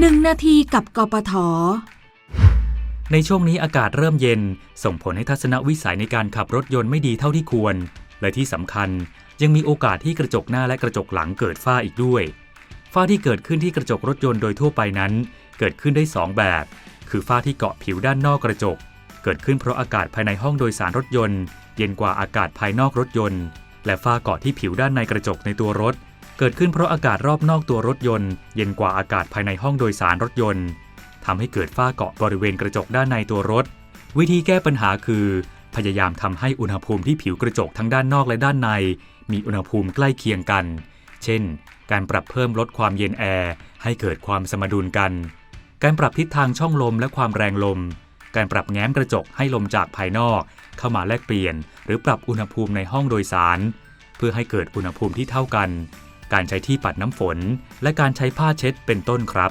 1นาทีกับกปท ในช่วงนี้อากาศเริ่มเย็น ส่งผลให้ทัศนวิสัยในการขับรถยนต์ไม่ดีเท่าที่ควร และที่สำคัญยังมีโอกาสที่กระจกหน้าและกระจกหลังเกิดฝ้าอีกด้วย ฝ้าที่เกิดขึ้นที่กระจกรถยนต์โดยทั่วไปนั้น เกิดขึ้นได้ 2 แบบ คือฝ้าที่เกาะผิวด้านนอกกระจก เกิดขึ้นเพราะอากาศภายในห้องโดยสารรถยนต์ เย็นกว่าอากาศภายนอกรถยนต์ และฝ้าเกาะที่ผิวด้านในกระจกในตัวรถ เกิดขึ้นเพราะอากาศรอบนอกตัวรถยนต์ เย็นกว่าอากาศภายในห้องโดยสารรถยนต์ทำให้เกิดฝ้าเกาะบริเวณกระจกด้านในตัวรถ วิธีแก้ปัญหาคือ พยายามทำให้อุณหภูมิที่ผิวกระจกทั้งด้านนอกและด้านใน มีอุณหภูมิใกล้เคียงกัน เช่น การปรับเพิ่มลดความเย็นแอร์ให้เกิดความสมดุลกัน การปรับทิศทางช่องลมและความแรงลม การปรับแง้มกระจกให้ลมจากภายนอก เข้ามาแลกเปลี่ยน หรือปรับอุณหภูมิในห้องโดยสาร เพื่อให้เกิดอุณหภูมิที่เท่ากัน การใช้ที่ปัดน้ำฝน และการใช้ผ้าเช็ดเป็นต้นครับ